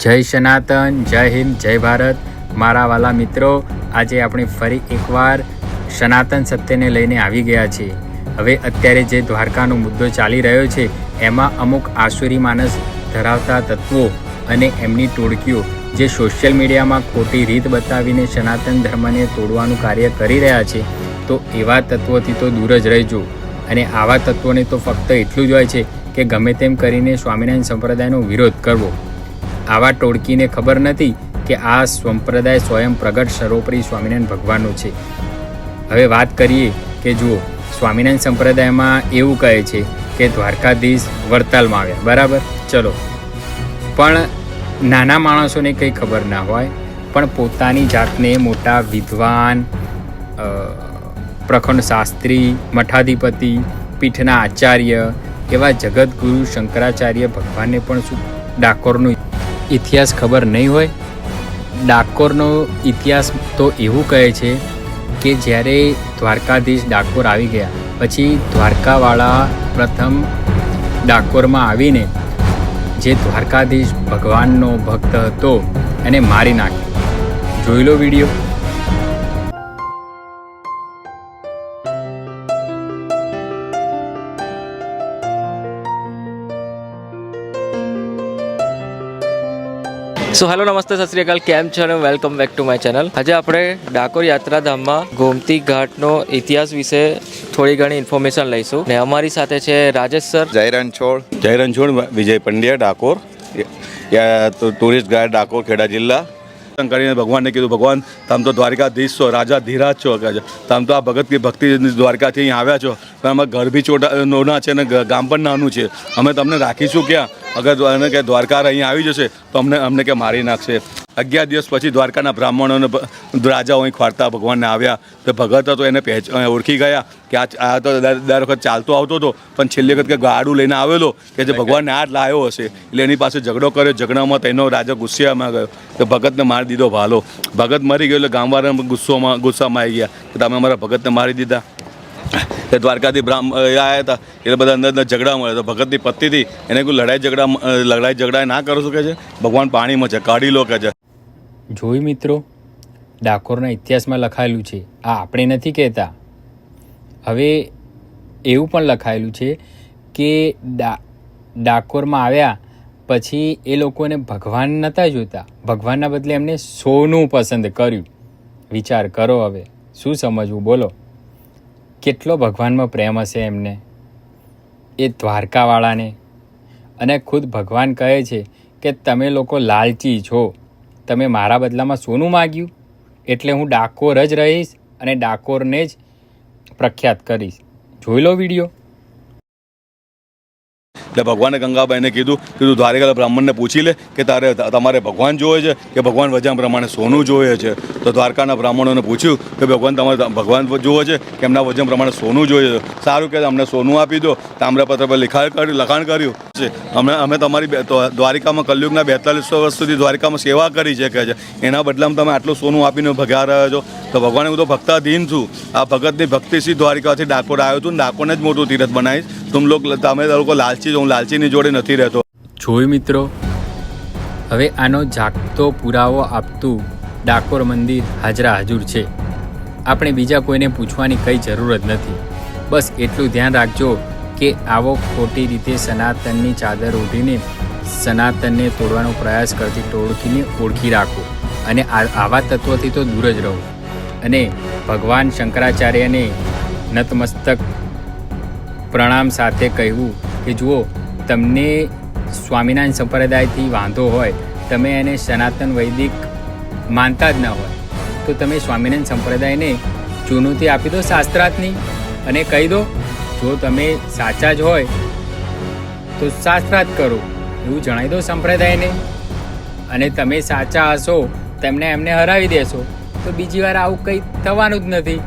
જય સનાતન, જય હિન્દ, જય ભારત. મારા વાલા મિત્રો, આજે આપણે ફરી એકવાર સનાતન સત્યને લઈને આવી ગયા છીએ. હવે અત્યારે જે દ્વારકાનો મુદ્દો ચાલી રહ્યો છે, એમાં અમુક આસુરી માનસ ધરાવતા તત્વો અને એમની ટોળકીઓ જે સોશિયલ મીડિયામાં ખોટી રીત બતાવીને સનાતન ધર્મને તોડવાનું કાર્ય કરી રહ્યા છે, તો એવા તત્વોથી તો દૂર જ રહેજો. અને આવા તત્વોને તો ફક્ત એટલું જ હોય છે કે ગમે તેમ કરીને સ્વામિનારાયણ સંપ્રદાયનો વિરોધ કરવો. આવા ટોળકીને ખબર નથી કે આ સંપ્રદાય સ્વયં પ્રગટ સર્વોપરી સ્વામિનારાયણ ભગવાનનું છે. હવે વાત કરીએ કે જુઓ, સ્વામિનારાયણ સંપ્રદાયમાં એવું કહે છે કે દ્વારકાધીશ વડતાલમાં આવ્યા. બરાબર? ચલો. પણ નાના માણસોને કંઈ ખબર ના હોય, પણ પોતાની જાતને મોટા વિદ્વાન પ્રખંડ શાસ્ત્રી, મઠાધિપતિ, પીઠના આચાર્ય એવા જગતગુરુ શંકરાચાર્ય ભગવાનને પણ શું ડાકોરનો ઇતિહાસ ખબર નહીં હોય, ડાકોરનો ઇતિહાસ તો એવું કહે છે કે જ્યારે દ્વારકાધીશ ડાકોર આવી ગયા, પછી દ્વારકાવાળા પ્રથમ ડાકોરમાં આવીને જે દ્વારકાધીશ ભગવાનનો ભક્ત હતો, એને મારી નાખ્યો જોઈ લો વીડિયો. સો હેલો નમસ્તે સત શ્રી અકાલ કેમ છો અને welcome back to my channel આજે આપણે ડાકોર યાત્રાધામમાં ગોમતી ઘાટનો ઇતિહાસ વિશે થોડી ઘણી ઇન્ફોર્મેશન લઈશું ને અમારી સાથે છે રાજેશ સર જય છોડ જય છોડ વિજય પંડ્યા ડાકોર યા તો ટુરિસ્ટ ગાઈડ ડાકોર ખેડા જિલ્લા કરીને ભગવાનને કીધું, ભગવાન, તમે તો દ્વારકાધીશ છો, રાજા ધીરાજ છો. કહે તમે તો આ ભગત ભક્તિ દ્વારકાથી અહીં આવ્યા છો. પણ અમારા ઘર બી ચોટા નોના છે અને ગામ પણ નાનું છે. અમે તમને રાખીશું ક્યાં? અગર કે દ્વારકા અહીં આવી જશે, તો અમને અમને કે મારી નાખશે. અગિયાર દિવસ પછી દ્વારકાના બ્રાહ્મણોને રાજાઓ અહીં ખવાડતા ભગવાનને આવ્યા. તો ભગત હતો એને પહેચ ઓળખી ગયા કે આ આ તો દર વખત ચાલતો આવતો હતો, પણ છેલ્લી વખત કે ગાડું લઈને આવેલો કે જે ભગવાનને આ લાવ્યો હશે. એટલે એની પાસે ઝઘડો કર્યો, ઝઘડામાં તેનો રાજા ગુસ્સામાં ગયો. તો ભગતને મારી દીધો ભાલો. ભગત મરી ગયો એટલે ગામવાળા ગુસ્સોમાં ગુસ્સામાં આવી ગયા કે તમે અમારા ભગતને મારી દીધા. તે દ્વારકાથી બ્રાહ્મ આવ્યા હતા. એટલે બધા અંદર અંદર ઝઘડા મળે તો ભગતની પત્નીથી એને કોઈ લડાઈ ઝઘડા લડાઈ ઝઘડા ના કરો શું કે છે? ભગવાન પાણીમાં છે, કાઢી લો કે છે. જોઈ મિત્રો, ડાકોરના ઇતિહાસમાં લખાયેલું છે, આ આપણે નથી કહેતા. હવે એવું પણ લખાયેલું છે કે ડા ડાકોરમાં આવ્યા પછી એ લોકોને ભગવાન નહોતા જોતા. ભગવાનના બદલે એમને સોનું પસંદ કર્યું. વિચાર કરો હવે. શું સમજવું? બોલો. કેટલો ભગવાનમાં પ્રેમ હશે એમને? એ દ્વારકાવાળાને. અને ખુદ ભગવાન કહે છે કે તમે લોકો લાલચી છો. તમે મારા બદલામાં સોનું માગ્યું? એટલે હું ડાકોર જ રહીશ અને ડાકોરને જ પ્રખ્યાત કરીશ. જોઈ લો વીડિયો. એટલે ભગવાને ગંગાબાઈને કીધું કીધું દ્વારિકાલા બ્રાહ્મણને પૂછી લે કે તારે તમારે ભગવાન જોવે છે કે ભગવાન વજન પ્રમાણે સોનું જોવે છે? તો દ્વારકાના બ્રાહ્મણોને પૂછ્યું કે ભગવાન તમારે ભગવાન જોવે છે કે એમના વજન પ્રમાણે સોનું જોઈએ છે? સારું કે અમને સોનું આપી દો. તામ્રપત્ર પર લિખાણ કર્યું, લખાણ કર્યું. છે. અમે અમે તમારી દ્વારિકામાં કલયુગના બેતાલીસો વર્ષ સુધી દ્વારિકામાં સેવા કરી છે કે છે. એના બદલામાં તમે આટલું સોનું આપીને ભગા રહ્યો છો. તો ભગવાન, હું તો ભક્તાધીન છું. આ ભગતની ભક્તિસિંહ દ્વારિકાથી ડાકોર આવ્યો છું ડાકોરને જ મોટું તીરથ બનાવીશ. તમ લોકો, તમે લોકો લાલચી હું લાલચીની જોડે નથી રહેતો. જોયું મિત્રો? હવે આનો જાગતો પુરાવો આપતું ડાકોર મંદિર હાજરા હાજર છે. આપણે બીજા કોઈને પૂછવાની કંઈ જરૂર જ નથી. બસ એટલું ધ્યાન રાખજો કે આવો ખોટી રીતે સનાતનની ચાદર ઓઢીને સનાતનને તોડવાનો પ્રયાસ કરતી ટોળકીને ઓળખી રાખો અને આવા તત્વોથી તો દૂર જ રહો. અને ભગવાન શંકરાચાર્યને નતમસ્તક પ્રણામ સાથે કહેવું કે જુઓ, તમને સ્વામિનારાયણ સંપ્રદાયથી વાંધો હોય, તમે એને સનાતન વૈદિક માનતા જ ન હોય, તો તમે સ્વામિનારાયણ સંપ્રદાયને ચુનૌતી આપી દો શાસ્ત્રાર્થની અને કહી દો, જો તમે સાચા જ હોય, તો શાસ્ત્રાર્થ કરો, એવું જણાવી દો સંપ્રદાયને. અને તમે સાચા હશો, તેમને એમને હરાવી દેશો, તો બીજી વાર આવું કંઈ થવાનું જ નથી.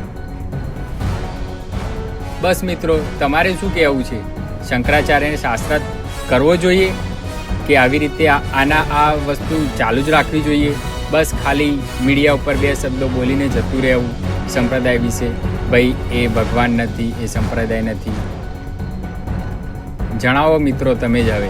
બસ મિત્રો, તમારે શું કહેવું છે? શંકરાચાર્યને શાસ્ત્ર કરવો જોઈએ કે આવી રીતે આના આ વસ્તુ ચાલુ જ રાખવી જોઈએ. બસ ખાલી મીડિયા ઉપર બે શબ્દો બોલીને જતું રહેવું સંપ્રદાય વિશે. ભાઈ, એ ભગવાન નથી, એ સંપ્રદાય નથી. જણાવો મિત્રો, તમે જ હવે.